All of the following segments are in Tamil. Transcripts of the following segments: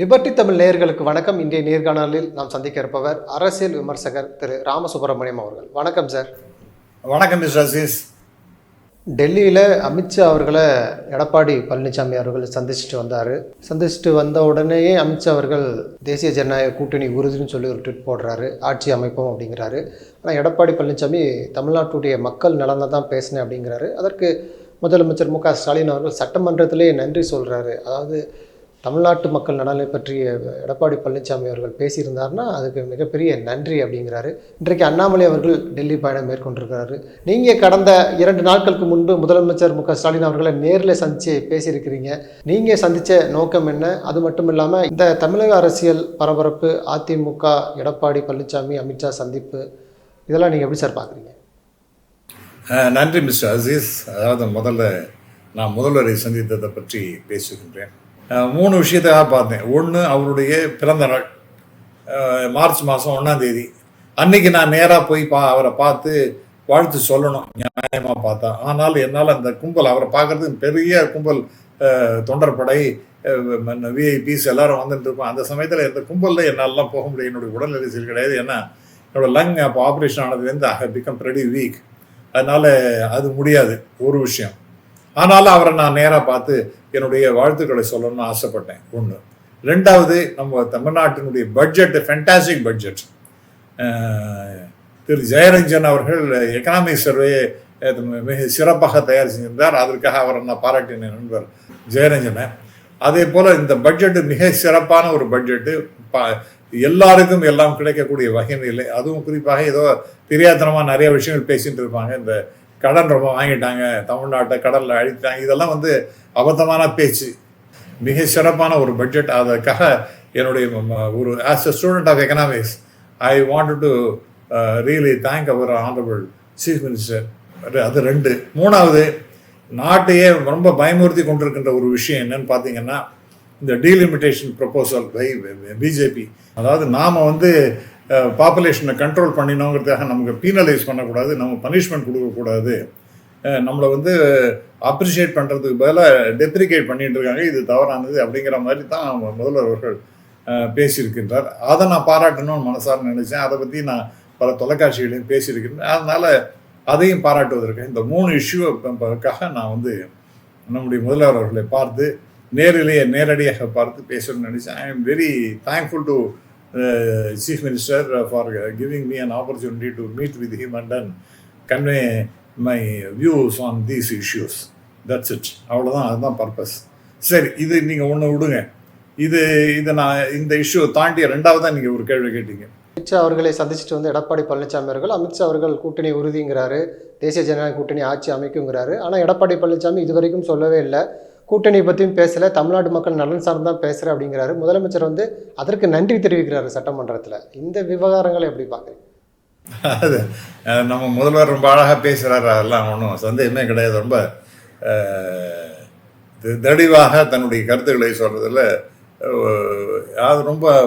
லிபர்டி தமிழ் நேயர்களுக்கு வணக்கம். இன்றைய நேர்காணலில் நாம் சந்திக்க இருப்பவர் அரசியல் விமர்சகர் திரு ராமசுப்ரமணியம் அவர்கள். வணக்கம் சார் வணக்கம் மிஸ்டர் அசீஸ். டெல்லியில் அமித்ஷா அவர்களை எடப்பாடி பழனிசாமி அவர்கள் சந்திச்சுட்டு வந்தார். சந்திச்சுட்டு வந்த உடனேயே அமித்ஷா அவர்கள் தேசிய ஜனநாயக கூட்டணி உறுதின்னு சொல்லி ஒரு ட்வீட் போடுறாரு. ஆட்சி அமைப்போம் அப்படிங்கிறாரு. ஆனால் எடப்பாடி பழனிசாமி தமிழ்நாட்டுடைய மக்கள் நலனை தான் பேசினேன் அப்படிங்கிறாரு. அதற்கு முதலமைச்சர் மு க ஸ்டாலின் அவர்கள் சட்டமன்றத்திலே நன்றி சொல்கிறாரு அதாவது தமிழ்நாட்டு மக்கள் நலனை பற்றி எடப்பாடி பழனிசாமி அவர்கள் பேசியிருந்தாருன்னா அதுக்கு மிகப்பெரிய நன்றி அப்படிங்கிறாரு. இன்றைக்கு அண்ணாமலை அவர்கள் டெல்லி பயணம் மேற்கொண்டிருக்கிறாரு. நீங்கள் கடந்த இரண்டு நாட்களுக்கு முன்பு முதலமைச்சர் மு க ஸ்டாலின் அவர்களை நேரில் சந்தித்து பேசியிருக்கிறீங்க. நீங்கள் சந்தித்த நோக்கம் என்ன? அது மட்டும் இல்லாமல் இந்த தமிழக அரசியல் பரபரப்பு அதிமுக எடப்பாடி பழனிசாமி அமித்ஷா சந்திப்பு இதெல்லாம் நீங்கள் எப்படி சார் பார்க்குறீங்க நன்றி மிஸ்டர் அசீஸ். அதாவது முதல்ல நான் முதல்வரை சந்தித்ததை பற்றி பேசுகின்றேன். மூணு விஷயத்தாக பார்த்தேன். ஒன்று அவருடைய பிறந்த நாள். மார்ச் மாதம் ஒன்றாம் தேதி. அன்னைக்கு நான் நேராக போய் பா அவரை பார்த்து வாழ்த்து சொல்லணும். நியாயமாக பார்த்தா. ஆனால் என்னால் அந்த கும்பல் அவரை பார்க்கறதுக்கு பெரிய கும்பல் தொண்டர்படை விஐபிஸ் எல்லாரும் வந்துட்டு இருப்போம் அந்த சமயத்தில் இந்த கும்பலில் என்னாலலாம் போக முடியும். என்னுடைய உடல்நிலை சரி கிடையாது. ஏன்னா என்னோடய லங் அப்போ ஆப்ரேஷன் ஆனதுலேருந்து ஐ பிகம் ரெடி வீக் அதனால் அது முடியாது. ஒரு விஷயம். ஆனாலும் அவரை நான் நேராக பார்த்து என்னுடைய வாழ்த்துக்களை சொல்லணும்னு ஆசைப்பட்டேன். ஒன்று ரெண்டாவது நம்ம தமிழ்நாட்டினுடைய பட்ஜெட் ஃபென்டாஸ்டிக் பட்ஜெட் திரு ஜெயரஞ்சன் அவர்கள் எக்கனாமிக் சர்வே மிக சிறப்பாக தயார் செஞ்சிருந்தார். அதற்காக அவரை நான் பாராட்டின நண்பர் ஜெயரஞ்சனை. அதே போல் இந்த பட்ஜெட்டு மிக சிறப்பான ஒரு பட்ஜெட்டு பா எல்லாருக்கும் எல்லாம் கிடைக்கக்கூடிய வகையில் அதுவும் குறிப்பாக ஏதோ தெரியாதனமாக நிறைய விஷயங்கள் பேசிகிட்டு இருப்பாங்க. இந்த கடன் ரொம்ப வாங்கிட்டாங்க தமிழ்நாட்டை கடலில் அழித்தாங்க இதெல்லாம் வந்து அபத்தமான பேச்சு. மிக சிறப்பான ஒரு பட்ஜெட் அதற்காக என்னுடைய ஒரு as a student of economics I want to really thank our honourable chief minister அது ரெண்டு. மூணாவது நாட்டையே ரொம்ப பயமுறுத்தி கொண்டிருக்கின்ற ஒரு விஷயம் என்னன்னு பார்த்தீங்கன்னா இந்த டீலிமிட்டேஷன் ப்ரொபோசல் பை பிஜேபி அதாவது நாம் வந்து பாப்புலேஷனை கண்ட்ரோல் பண்ணினோங்கிறதுக்காக நமக்கு பீனலைஸ் பண்ணக்கூடாது நம்ம பனிஷ்மெண்ட் கொடுக்கக்கூடாது. நம்மளை வந்து அப்ரிஷியேட் பண்ணுறதுக்கு பதிலாக டெப்ரிகேட் பண்ணிட்டு இருக்காங்க இது தவறானது அப்படிங்கிற மாதிரி தான் முதல்வர் அவர்கள் பேசியிருக்கின்றார். அதை நான் பாராட்டணும்னு மனசார நினைச்சேன். அதை பற்றி நான் பல தொலைக்காட்சிகளையும் பேசியிருக்கின்றேன். அதனால் அதையும் பாராட்டுவதற்கு இந்த மூணு இஷ்யூக்காக நான் வந்து நம்முடைய முதல்வர் அவர்களை பார்த்து நேரிலேயே நேரடியாக பார்த்து பேசணும்னு நினைச்சேன். I am very thankful to chief minister for giving me an opportunity to meet with him and and convey my views on these issues that's it அவ்வளோதான் அதுதான் பர்பஸ் சரி இது நீங்கள் ஒன்று விடுங்க. இது இதை நான் இந்த இஷ்யூ தாண்டி ரெண்டாவதாக நீங்கள் ஒரு கேள்வி கேட்டீங்க. அமித்ஷா அவர்களை சந்திச்சுட்டு வந்து எடப்பாடி பழனிசாமி அவர்கள் அமித்ஷா அவர்கள் கூட்டணி உறுதிங்கிறாரு. தேசிய ஜனநாயக கூட்டணி ஆட்சி அமைக்குங்கிறாரு. ஆனால் எடப்பாடி பழனிசாமி இது வரைக்கும் சொல்லவே இல்லை. கூட்டணி பற்றியும் பேசலை. தமிழ்நாட்டு மக்கள் நலன் சார்ந்து தான் பேசுகிறேன் அப்படிங்கிறாரு. முதலமைச்சர் வந்து அதற்கு நன்றி தெரிவிக்கிறாரு சட்டமன்றத்தில். இந்த விவகாரங்களை எப்படி பார்க்குறீங்க? அது நம்ம முதல்வர் ரொம்ப அழகாக பேசுகிறாரு அதெல்லாம் ஒன்றும் சந்தேகமே கிடையாது. ரொம்ப தெளிவாக தன்னுடைய கருத்துக்களை சொல்கிறதுல அது ரொம்ப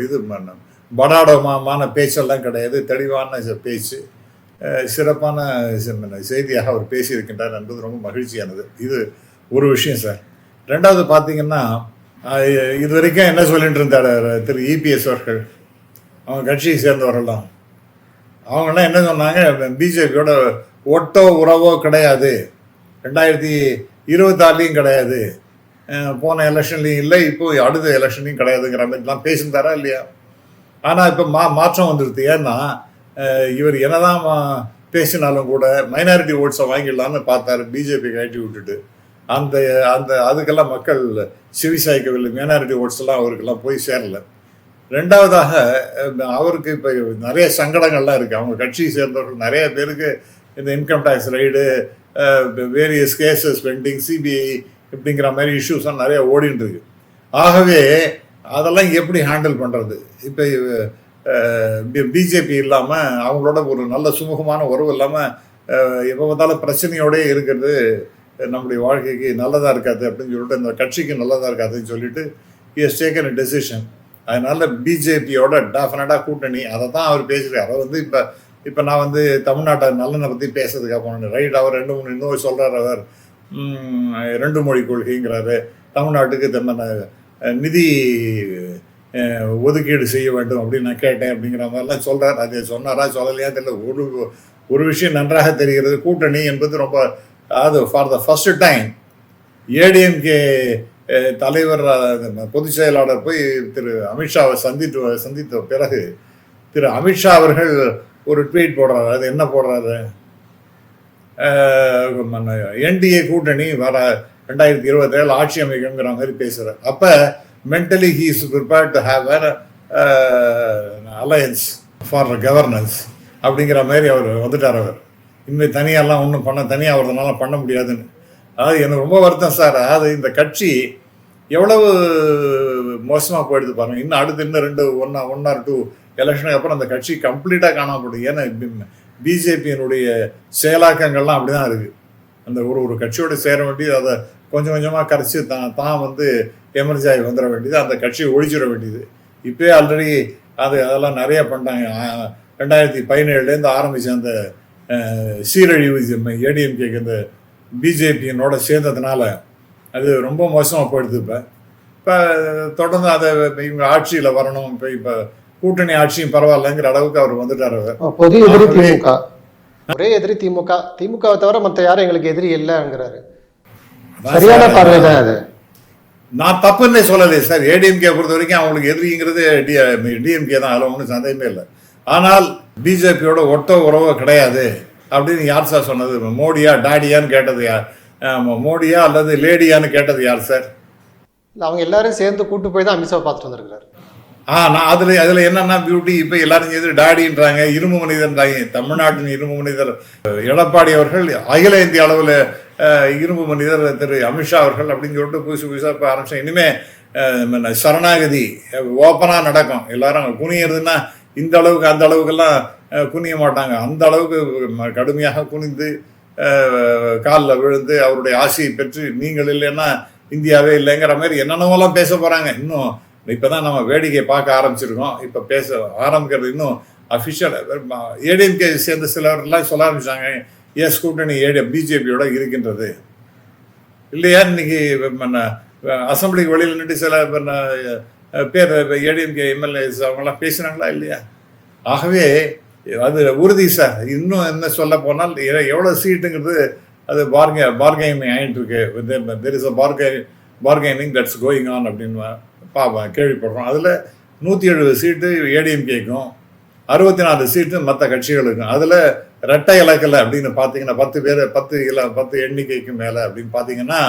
இது ம- படாடமான பேச்செல்லாம் கிடையாது. தெளிவான பேச்சு. சிறப்பான செய்தியாக அவர் பேசியிருக்கின்றார் என்பது ரொம்ப மகிழ்ச்சியானது. இது ஒரு விஷயம் சார். ரெண்டாவது பார்த்தீங்கன்னா இது வரைக்கும் என்ன சொல்லிட்டு இருந்தார் திரு. இபிஎஸ் அவர்கள்? அவங்க கட்சியை சேர்ந்தவர்கள் தான். அவங்கெல்லாம் என்ன சொன்னாங்க பிஜேபியோட ஒட்டோ உறவோ கிடையாது. ரெண்டாயிரத்தி இருபத்தாறுலேயும் கிடையாது. போன எலெக்ஷன்லையும் இல்லை இப்போ அடுத்த எலெக்ஷன்லையும் கிடையாதுங்கிற மாதிரிலாம் பேசியிருந்தாரா இல்லையா? ஆனால் இப்போ மா மாற்றம் வந்துடுது ஏன்னா இவர் என்னதான் பேசினாலும் கூட மைனாரிட்டி ஓட்ஸை வாங்கிடலான்னு பார்த்தாரு. பிஜேபி கட்டி விட்டுட்டு. அந்த அந்த அதுக்கெல்லாம் மக்கள் செவிசாய்க்கவில்லை. மைனாரிட்டி ஓட்ஸ்லாம் அவருக்கெல்லாம் போய் சேரல. ரெண்டாவதாக அவருக்கு இப்போ நிறைய சங்கடங்கள்லாம் இருக்குது அவங்க கட்சியை சேர்ந்தவர்கள் நிறைய பேருக்கு இந்த income tax raid various cases pending CBI இப்படிங்கிற மாதிரி இஷ்யூஸ்லாம் நிறைய ஓடின்னு இருக்கு. ஆகவே அதெல்லாம் எப்படி ஹேண்டில் பண்ணுறது இப்போ பிஜேபி இல்லாமல் அவங்களோட ஒரு நல்ல சுமூகமான உறவு இல்லாமல் எப்போ பார்த்தாலும் பிரச்சனையோடய இருக்கிறது. நம்முடைய வாழ்க்கைக்கு நல்லதாக இருக்காது அப்படின்னு சொல்லிட்டு இந்த கட்சிக்கு நல்லதாக இருக்காதுன்னு சொல்லிட்டு இஸ் டேக்கன் a டெசிஷன் அதனால பிஜேபியோட டெஃபினட்டாக கூட்டணி அதை தான் அவர் பேசுகிறார் அதை வந்து இப்போ இப்போ நான் வந்து தமிழ்நாட்டை நலனை பற்றி பேசுறதுக்காக போனேன். ரைட் அவர் ரெண்டு மூணு இன்னும் சொல்கிறார் அவர். ரெண்டு மொழி கொள்கைங்கிறாரு. தமிழ்நாட்டுக்கு தென்ன நிதி ஒதுக்கீடு செய்ய வேண்டும் அப்படின்னு நான் கேட்டேன் அப்படிங்கிற மாதிரிலாம் சொல்கிறார் அது சொன்னாரா சொல்லலையா தெரியல. ஒரு ஒரு விஷயம் நன்றாக தெரிகிறது. கூட்டணி என்பது ரொம்ப அது for the first time ADMK தலைவர் பொதுச் செயலாளர் போய் திரு அமித்ஷாவை சந்தித்து சந்தித்த பிறகு திரு அமித்ஷா அவர்கள் ஒரு ட்வீட் போடுறாரு. அது என்ன போடுறாரு? என்டிஏ கூட்டணி வர ரெண்டாயிரத்தி இருபத்தேழு ஆட்சி அமைக்குங்கிற மாதிரி பேசுகிறார் அப்போ mentally he is prepared to have where alliance for governance அப்படிங்கிற மாதிரி அவர் வந்துட்டார் அவர். இனிமேல் தனியாலாம் ஒன்றும் பண்ண தனியாக அவர்தனால பண்ண முடியாதுன்னு. அதாவது எனக்கு ரொம்ப வருத்தம் சார். அதாவது இந்த கட்சி எவ்வளவு மோசமாக போயிடுது பாருங்க. இன்னும் அடுத்து இன்னும் ரெண்டு ஒன் ஒன் ஆர் டூ எலெக்ஷனுக்கு அப்புறம் அந்த கட்சி கம்ப்ளீட்டாக காணப்படும் ஏன்னா பிஜேபியினுடைய செயலாக்கங்கள்லாம் அப்படி தான் இருக்குது அந்த ஒரு ஒரு கட்சியோடு சேர வேண்டியது அதை கொஞ்சம் கொஞ்சமாக கரைச்சி தான் தான் வந்து எமர்ஜி ஆகி வந்துட வேண்டியது அந்த கட்சியை ஒழிச்சிட வேண்டியது. இப்போயே ஆல்ரெடி அது அதெல்லாம் நிறைய பண்ணிட்டாங்க ஆ, ரெண்டாயிரத்தி பதினேழுலேருந்து ஆரம்பித்த அந்த சீரழிவு ஏடிஎம்கேக்கு இந்த பிஜேபியினோட சேர்ந்ததுனால அது ரொம்ப மோசமாக போயிடுது இப்போ. இப்போ தொடர்ந்து அதை இவங்க ஆட்சியில் வரணும். இப்போ இப்போ கூட்டணி ஆட்சியும் பரவாயில்லைங்கிற அளவுக்கு அவர் வந்துட்டார் அவர். திமுக. ஒரே எதிரி திமுக. திமுகவை தவிர மற்ற யாரும் எங்களுக்கு எதிரி இல்லைங்கிறாரு. சரியான பார்வை தான் அது. நான் தப்புன்னே சொல்லலை. சார் ஏடிஎம்கே பொறுத்த வரைக்கும் அவங்களுக்கு எதிரிங்கிறது டிஎம்கே தான். அதில் ஒன்றும் சந்தேகமே இல்லை. ஆனால் பிஜேபியோட ஒட்ட உறவு கிடையாது அப்படின்னு யார் சார் சொன்னது? மோடியா டாடியான்னு கேட்டது யார்? மோடியா அல்லது லேடியான்னு கேட்டது யார் சார்? அவங்க எல்லாரும் சேர்ந்து கூட்டு போய் தான் அமித்ஷா பார்த்துட்டு வந்திருக்கிறாரு. ஆ நான் அதில் அதில் என்னென்னா பியூட்டி இப்போ எல்லாரும் சேர்ந்து டாடின்றாங்க இரும்பு மனிதன்றாங்க தமிழ்நாட்டின் இரும்பு மனிதர். எடப்பாடி அவர்கள் அகில இந்திய அளவில் இரும்பு மனிதர் திரு அமித்ஷா அவர்கள் அப்படின்னு சொல்லிட்டு புதுசு புதுசாக இப்போ ஆரம்பிச்சேன் இனிமேல் சரணாகதி ஓப்பனாக நடக்கும். எல்லாரும் குனியறதுன்னா இந்த அளவுக்கு அந்த அளவுக்கெல்லாம் குனிய மாட்டாங்க. அந்த அளவுக்கு கடுமையாக குனிந்து காலில் விழுந்து அவருடைய ஆசையை பெற்று நீங்கள் இல்லைன்னா இந்தியாவே இல்லைங்கிற மாதிரி என்னென்னவெல்லாம் பேச போகிறாங்க இன்னும் இப்போ தான் நம்ம வேடிக்கை பார்க்க ஆரம்பிச்சிருக்கோம். இப்போ பேச ஆரம்பிக்கிறது இன்னும் அஃபிஷியல் ஏடிஎம்கே சேர்ந்த சிலர்லாம் சொல்ல ஆரம்பிச்சாங்க. எஸ் கூட்டணி ஏடி பிஜேபியோட இருக்கின்றது. இல்லையா? இன்னைக்கு அசம்பிளிக்கு வெளியில் நின்று சில பேர் ஏடிஎம்கே எம்எல்ஏஸ் அவங்களாம் பேசுகிறாங்களா இல்லையா? ஆகவே அது உறுதி சார். இன்னும் என்ன சொல்ல போனால் எவ்வளோ சீட்டுங்கிறது அது பார்கே பார்கெனிங் ஆகிட்டு இருக்கு there is a bargaining bargaining that's going on அப்படின்னு பாப்பா கேள்விப்படுறோம். அதில் நூற்றி எழுபது சீட்டு ஏடிஎம்கேக்கும் அறுபத்தி நாலு சீட்டு மற்ற கட்சிகளுக்கும். அதில் ரெட்டை இலக்கில் அப்படின்னு பார்த்தீங்கன்னா பத்து பேர் பத்து இல பத்து எண்ணிக்கைக்கு மேலே அப்படின்னு பார்த்தீங்கன்னா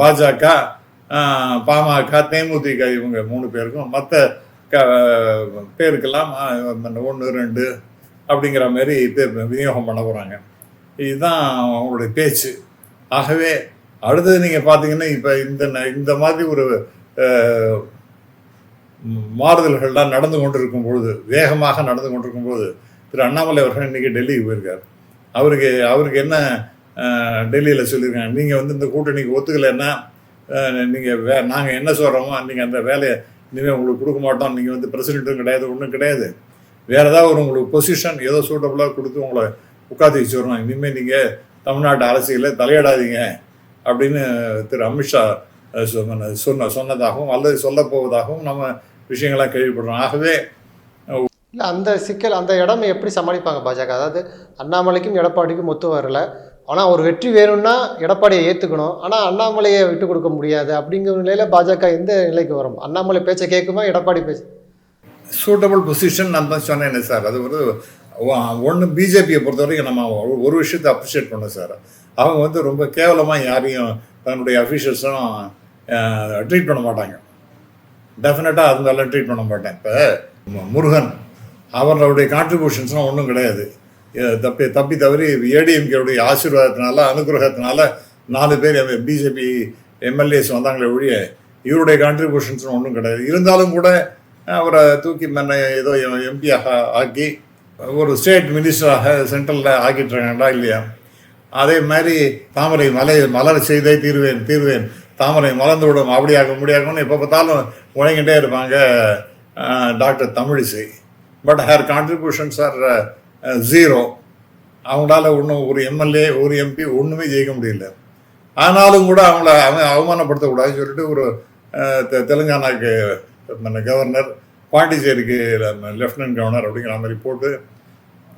பாஜக பாமக தேமுதிக இவங்க மூணு பேருக்கும் மற்ற க பேருக்கெல்லாம் ஒன்று ரெண்டு அப்படிங்கிற மாதிரி பேர் விநியோகம் பண்ண போகிறாங்க இதுதான் அவங்களுடைய பேச்சு. ஆகவே அடுத்தது நீங்கள் பார்த்தீங்கன்னா இப்போ இந்த இந்த மாதிரி ஒரு மாறுதல்கள்லாம் நடந்து கொண்டிருக்கும் பொழுது வேகமாக நடந்து கொண்டிருக்கும் பொழுது திரு அண்ணாமலை அவர்கள் இன்னைக்கு டெல்லிக்கு போயிருக்கார். அவருக்கு அவருக்கு என்ன டெல்லியில் சொல்லியிருக்காங்க? நீங்கள் வந்து இந்த கூட்டணிக்கு ஒத்துக்கலைன்னா நீங்கள் வே நாங்கள் என்ன சொல்கிறோமோ நீங்கள் அந்த வேலையை இனிமேல் உங்களுக்கு கொடுக்க மாட்டோம். நீங்கள் வந்து பிரசிடென்ட்டும் கிடையாது ஒன்றும் கிடையாது. வேறு ஏதாவது ஒரு உங்களுக்கு பொசிஷன் ஏதோ சூட்டபுளாக கொடுத்து உங்களை உட்காந்து வச்சுருவோம் இனிமேல் நீங்கள் தமிழ்நாட்டு அரசியலில் தலையிடாதீங்க. அப்படின்னு திரு அமித்ஷா சொன்ன சொன்ன சொன்னதாகவும் அல்லது சொல்லப் போவதாகவும் நம்ம விஷயங்கள்லாம் கேள்விப்படுறோம். ஆகவே இல்ல அந்த சிக்கல் அந்த இடம் எப்படி சமாளிப்பாங்க பாஜக? அதாவது அண்ணாமலைக்கும் எடப்பாடிக்கும் ஒத்து வரல. ஆனா ஒரு வெற்றி வேணும்னா எடப்பாடியை ஏத்துக்கணும். ஆனா அண்ணாமலையை விட்டு கொடுக்க முடியாது அப்படிங்கிற நிலையில பாஜக எந்த நிலைக்கு வரும்? அண்ணாமலை பேச்சை கேட்குமா எடப்பாடி பேச்சு? சூட்டபிள் பொசிஷன் நான் தான் சொன்னேனே சார். அது ஒரு ஒன்று பிஜேபியை பொறுத்த வரைக்கும் நம்ம ஒரு- ஒரு விஷயத்தை அப்ரிஷியேட் பண்ணோம் சார். அவங்க வந்து ரொம்ப கேவலமாக யாரையும் தன்னுடைய அஃபீஷியல்ஸும் ட்ரீட் பண்ண மாட்டாங்க. டெஃபினட்டாக அது மாதிரிலாம் ட்ரீட் பண்ண மாட்டேன். இப்போ முருகன் அவர்களுடைய கான்ட்ரிபியூஷன்ஸ்லாம் ஒன்றும் கிடையாது. தப்பி தப்பி தவறி ஏடிஎம்கேவுடைய ஆசீர்வாதத்தினால அனுகிரகத்தினால நாலு பேர் பிஜேபி எம்எல்ஏஸ் வந்தாங்களே ஒழிய இவருடைய கான்ட்ரிபியூஷன்ஸ்னு ஒன்றும் கிடையாது. இருந்தாலும் கூட அவரை தூக்கி மன்ன ஏதோ எம்பியாக ஆக்கி ஒரு ஸ்டேட் மினிஸ்டராக சென்ட்ரலில் ஆக்கிட்டுருக்காங்களா இல்லையா? அதே மாதிரி தாமரை மலை மலர் செய்தே தீர்வேன் தீர்வேன். தாமரை மலர்ந்து விடும் அப்படியாக முடியாகும்னு எப்போ பார்த்தாலும் உழைங்கிட்டே இருப்பாங்க doctor Tamilisai. But her contributions are zero அவங்களால ஒன்றும் ஒரு எம்எல்ஏ ஒரு எம்பி ஒன்றுமே ஜெயிக்க முடியல. ஆனாலும் கூட அவங்கள அவ அவமானப்படுத்தக்கூடாதுன்னு சொல்லிட்டு ஒரு தெ- தெலுங்கானாக்கு கவர்னர் பாண்டிச்சேரிக்கு லெஃப்டினன்ட் கவர்னர் அப்படிங்கிற மாதிரி போட்டு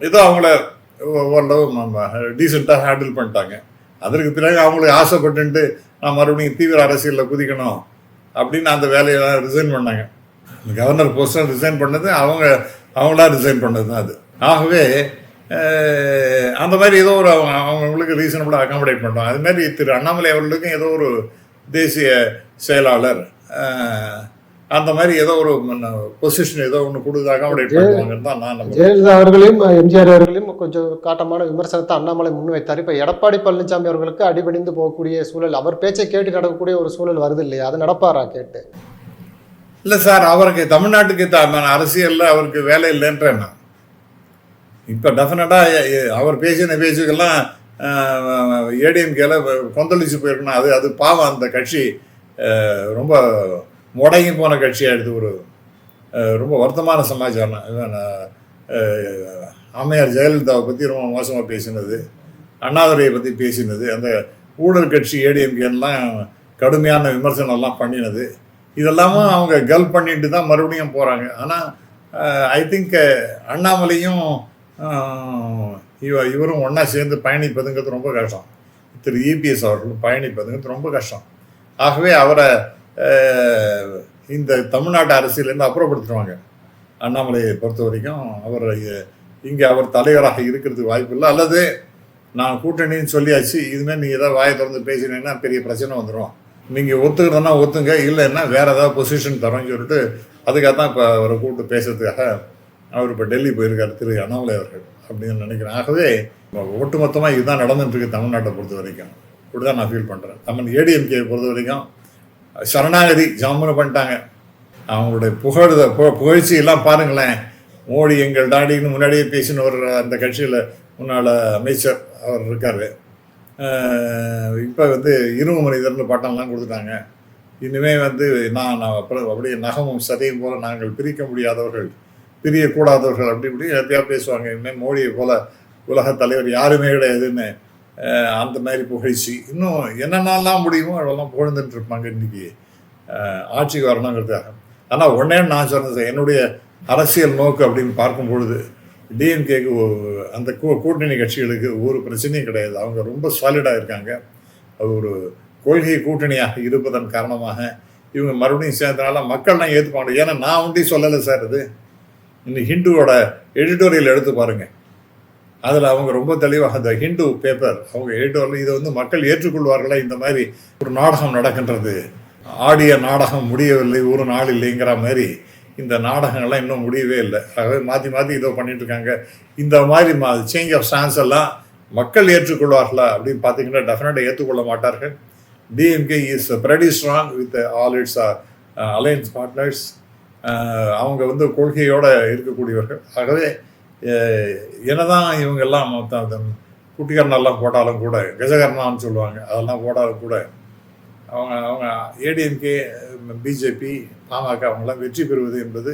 இதோ அவங்கள ஓரளவு டீசெண்டாக ஹேண்டில் பண்ணிட்டாங்க. அதற்கு பிறகு அவங்களுக்கு ஆசைப்பட்டுன்ட்டு நான் மறுபடியும் தீவிர அரசியலில் குதிக்கணும் அப்படின்னு அந்த வேலையெல்லாம் ரிசைன் பண்ணாங்க. கவர்னர் போஸ்ட்டை ரிசைன் பண்ணது அவங்க அவங்களா ரிசைன் பண்ணது தான் அது. ஆகவே அந்த மாதிரி ஏதோ ஒரு அவங்க அவங்களுக்கு ரீசனபுளாக அகாமடேட் பண்ணுறோம் அது மாதிரி திரு அண்ணாமலை அவர்களுக்கும் ஏதோ ஒரு தேசிய செயலாளர் அந்த மாதிரி ஏதோ ஒரு பொசிஷன் ஏதோ ஒன்று கொடுத்து அகாமடேட் பண்ணுவாங்கன்னு தான் நான் ஜெயலலிதா அவர்களையும் எம்ஜிஆர் அவர்களையும் கொஞ்சம் காட்டமான விமர்சனத்தை அண்ணாமலை முன்வைத்தார் இப்போ எடப்பாடி பழனிசாமி அவர்களுக்கு அடிபணிந்து போகக்கூடிய சூழல் அவர் பேச்சை கேட்டு நடக்கக்கூடிய ஒரு சூழல் வருது இல்லையா? அது நடப்பாரா கேட்டு? இல்லை சார் அவருக்கு தமிழ்நாட்டுக்கு அரசியலில் அவருக்கு வேலை இல்லைன்றேன் நான். இப்போ டெஃபினட்டாக அவர் பேசின பேச்சுக்கெல்லாம் ஏடிஎம்கேல கொந்தளிச்சு போயிருக்கணும் அது அது பாவம் அந்த கட்சி ரொம்ப முடங்கி போன கட்சியாக எடுத்து ஒரு ரொம்ப வருத்தமான சமாச்சாரம். அம்மையார் ஜெயலலிதாவை பற்றி ரொம்ப மோசமாக பேசினது அண்ணாதுரையை பற்றி பேசினது அந்த ஊழல் கட்சி ஏடிஎம்கேலாம் கடுமையான விமர்சனம்லாம் பண்ணினது. இதெல்லாமும் அவங்க கல் பண்ணிட்டு தான் மறுபடியும் போகிறாங்க ஆனால் ஐ திங்க் அண்ணாமலையும் இவ இவரும் ஒன்றா சேர்ந்து பயணிப்பதுங்கிறது ரொம்ப கஷ்டம். திரு. இபிஎஸ் அவர்களும் பயணிப்பதுங்கிறது ரொம்ப கஷ்டம். ஆகவே அவரை இந்த தமிழ்நாட்டு அரசியலேருந்து அப்புறப்படுத்துவாங்க அண்ணாமலையை பொறுத்த வரைக்கும் அவர் இங்கே அவர் தலைவராக இருக்கிறதுக்கு வாய்ப்பு இல்லை. அல்லது நான் கூட்டணின்னு சொல்லியாச்சு இதுமாதிரி நீங்கள் ஏதாவது வாயை திறந்து பேசினீங்கன்னா பெரிய பிரச்சனை வந்துடும் நீங்கள் ஒத்துக்கிறதுனா ஒத்துங்க இல்லைன்னா வேற ஏதாவது பொசிஷன் தரோன்னு சொல்லிட்டு அதுக்காக தான் இப்போ அவரை கூப்பிட்டு பேசுறதுக்காக அவர் இப்போ டெல்லி போயிருக்கார் திரு அண்ணாமலை அவர்கள் அப்படின்னு நினைக்கிறேன். ஆகவே ஒட்டுமொத்தமாக இதுதான் நடந்துட்டு இருக்கு தமிழ்நாட்டை பொறுத்த வரைக்கும். இப்படி தான் நான் ஃபீல் பண்ணுறேன் தமிழ் ஏடிஎம்கே பொறுத்த வரைக்கும் சரணாகதி ஜாமுன்னு பண்ணிட்டாங்க. அவங்களுடைய புகழ் பு- புகழ்ச்சி எல்லாம் பாருங்களேன். மோடி எங்கள் டாடின்னு முன்னாடியே பேசின ஒரு அந்த கட்சியில் முன்னாள் அமைச்சர் அவர் இருக்கார். இப்போ வந்து இரும்பு மனிதர்னு பட்டம்லாம் கொடுத்துட்டாங்க. இனிமே வந்து நான் அப்புறம் அப்படியே நகமும் சதையும் போல நாங்கள் பிரிக்க முடியாதவர்கள் பிரியக்கூடாதவர்கள் அப்படி இப்படி எப்படியா பேசுவாங்க. இனிமேல் மோடியை போல உலக தலைவர் யாருமே கிடையாதுன்னு அந்த மாதிரி புகழ்ச்சி. இன்னும் என்னென்னலாம் முடியுமோ அதெல்லாம் புகழ்ந்துட்டு இருப்பாங்க இன்னைக்கு ஆட்சிக்கு வரணுங்கிறதுக்காக ஆனால் உடனே நான் சொன்னது சார், என்னுடைய அரசியல் நோக்கு அப்படின்னு பார்க்கும் பொழுது டிஎம்கேக்கு அந்த கூ கூட்டணி கட்சிகளுக்கு ஒரு பிரச்சனையும் கிடையாது. அவங்க ரொம்ப சாலிடாக இருக்காங்க. அது ஒரு கொள்கை கூட்டணியாக இருப்பதன் காரணமாக இவங்க மறுபடியும் சேர்ந்தனால மக்கள்லாம் ஏற்றுப்பாங்க ஏன்னா நான் ஒன்றையும் சொல்லலை சார் இது இந்த ஹிந்துவோட எடிட்டோரியல் எடுத்து பாருங்கள் அதில் அவங்க ரொம்ப தெளிவாக அந்த ஹிந்து பேப்பர் அவங்க எடிட்டோரியல் இதை வந்து மக்கள் ஏற்றுக்கொள்வார்களா? இந்த மாதிரி ஒரு நாடகம் நடக்கின்றது. ஆடிய நாடகம் முடியவில்லை ஒரு நாள் இல்லைங்கிற மாதிரி. இந்த நாடகங்கள்லாம் இன்னும் முடியவே இல்லை. ஆகவே மாற்றி மாற்றி இதோ பண்ணிட்டு இருக்காங்க. இந்த மாதிரி மா சேஞ்ச் ஆஃப் ஸ்டான்ஸ் எல்லாம் மக்கள் ஏற்றுக்கொள்வார்களா அப்படின்னு பார்த்தீங்கன்னா டெஃபினட்டாக ஏற்றுக்கொள்ள மாட்டார்கள். DMK is pretty strong with all its alliance partners அவங்க வந்து கொள்கையோடு இருக்கக்கூடியவர்கள். ஆகவே என்னதான் இவங்கெல்லாம் மொத்தம் குட்டிகர்ணெல்லாம் போட்டாலும் கூட கஜகர்ணான்னு சொல்லுவாங்க அதெல்லாம் போட்டாலும் கூட அவங்க அவங்க ஏடிஎம்கே பிஜேபி பாமக அவங்களாம் வெற்றி பெறுவது என்பது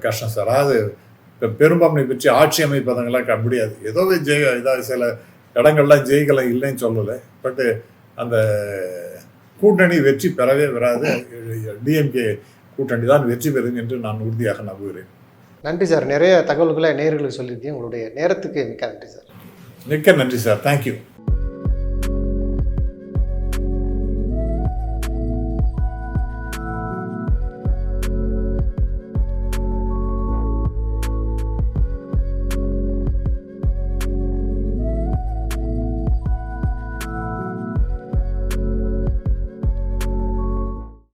கஷ்டம் சார். அதாவது இப்போ பெரும்பான்மை பெற்று ஆட்சி அமைப்பதங்கள்லாம் க- முடியாது. ஏதோ ஜெய இதாக சில இடங்கள்லாம் ஜெயிக்கலாம் இல்லைன்னு சொல்லலை. பட்டு அந்த கூட்டணி வெற்றி பெறவே பெறாது டிஎம்கே கூட்டணி தான் வெற்றி பெறும் என்று நான் உறுதியாக நம்புகிறேன். நன்றி சார். நிறைய தகவல்களை நேர்களுக்கு சொல்லியிருக்கீங்க. உங்களுடைய நேரத்துக்கு மிக்க நன்றி சார். மிக்க நன்றி சார். தேங்க்யூ